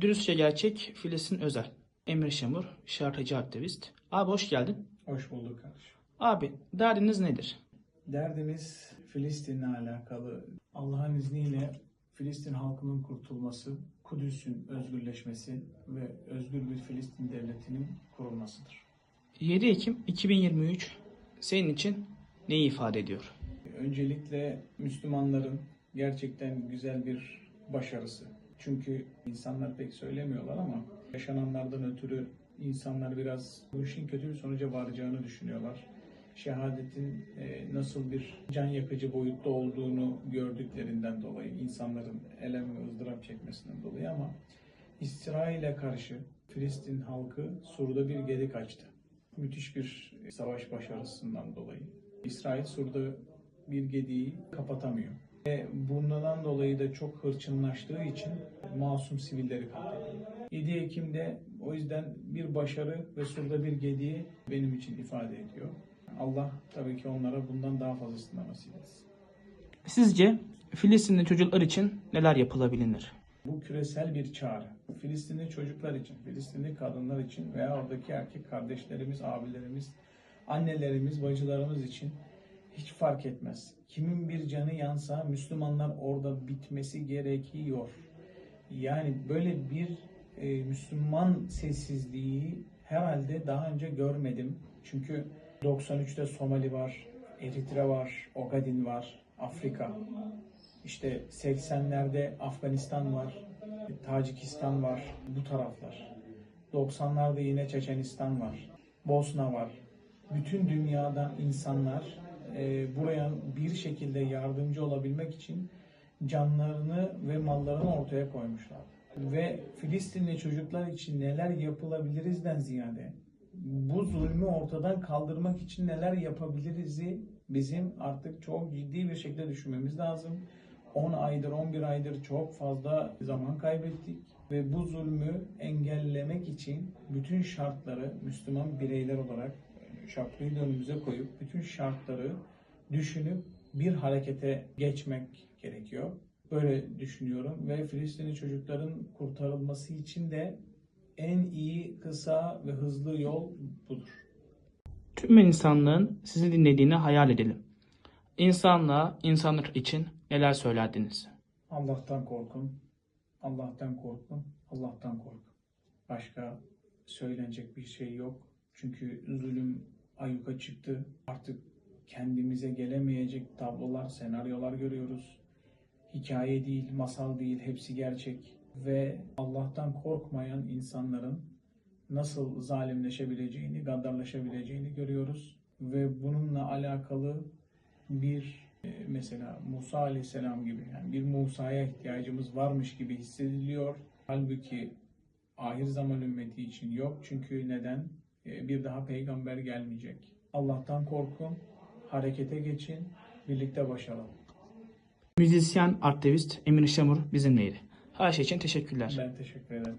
Dürüstçe gerçek, Filistin özel. Emre Şamur, şarkıcı aktivist. Abi hoş geldin. Hoş bulduk kardeşim. Abi derdiniz nedir? Derdimiz Filistin'le alakalı. Allah'ın izniyle Filistin halkının kurtulması, Kudüs'ün özgürleşmesi ve özgür bir Filistin devletinin kurulmasıdır. 7 Ekim 2023 senin için neyi ifade ediyor? Öncelikle Müslümanların gerçekten güzel bir başarısı. Çünkü insanlar pek söylemiyorlar ama yaşananlardan ötürü insanlar biraz bu işin kötü bir sonuca varacağını düşünüyorlar. Şehadetin e, nasıl bir can yakıcı boyutta olduğunu gördüklerinden dolayı, insanların elem ve ızdırap çekmesinden dolayı ama İsrail'e karşı Filistin halkı Sur'da bir gedik açtı. Müthiş bir savaş başarısından dolayı. İsrail Sur'da bir gediği kapatamıyor. Ve bundan dolayı da çok hırçınlaştığı için masum sivilleri katlediyor. 7 Ekim'de o yüzden bir başarı ve Sur'da bir gediği benim için ifade ediyor. Allah tabii ki onlara bundan daha fazlasını nasip etsin. Sizce Filistinli çocuklar için neler yapılabilir? Bu küresel bir çağrı. Filistinli çocuklar için, Filistinli kadınlar için veya oradaki erkek kardeşlerimiz, abilerimiz, annelerimiz, bacılarımız için hiç fark etmez. Kimin bir canı yansa Müslümanlar orada bitmesi gerekiyor. Yani böyle bir e, Müslüman sessizliği herhalde daha önce görmedim. Çünkü 93'te Somali var, Eritre var, Ogadin var, Afrika. İşte 80'lerde Afganistan var, Tacikistan var, bu taraflar. 90'larda yine Çeçenistan var, Bosna var. Bütün dünyadan insanlar e, buraya bir şekilde yardımcı olabilmek için canlarını ve mallarını ortaya koymuşlar. Ve Filistinli çocuklar için neler yapılabilirizden ziyade bu zulmü ortadan kaldırmak için neler yapabiliriz'i bizim artık çok ciddi bir şekilde düşünmemiz lazım. 10 aydır, 11 aydır çok fazla zaman kaybettik ve bu zulmü engellemek için bütün şartları Müslüman bireyler olarak şapkayı da önümüze koyup bütün şartları düşünüp bir harekete geçmek gerekiyor. Böyle düşünüyorum ve Filistinli çocukların kurtarılması için de en iyi, kısa ve hızlı yol budur. Tüm insanlığın sizi dinlediğini hayal edelim. İnsanlığa, insanlık için neler söylerdiniz? Allah'tan korkun, Allah'tan korkun, Allah'tan korkun. Başka söylenecek bir şey yok. Çünkü zulüm ayyuka çıktı. Artık kendimize gelemeyecek tablolar, senaryolar görüyoruz. Hikaye değil, masal değil, hepsi gerçek. Ve Allah'tan korkmayan insanların nasıl zalimleşebileceğini, gaddarlaşabileceğini görüyoruz. Ve bununla alakalı bir e, mesela Musa Aleyhisselam gibi yani bir Musa'ya ihtiyacımız varmış gibi hissediliyor. Halbuki ahir zaman ümmeti için yok. Çünkü neden? E, Bir daha peygamber gelmeyecek. Allah'tan korkun, harekete geçin, birlikte başaralım. Müzisyen, aktivist Emre Şamur bizimleydi. Her şey için teşekkürler. Ben teşekkür ederim.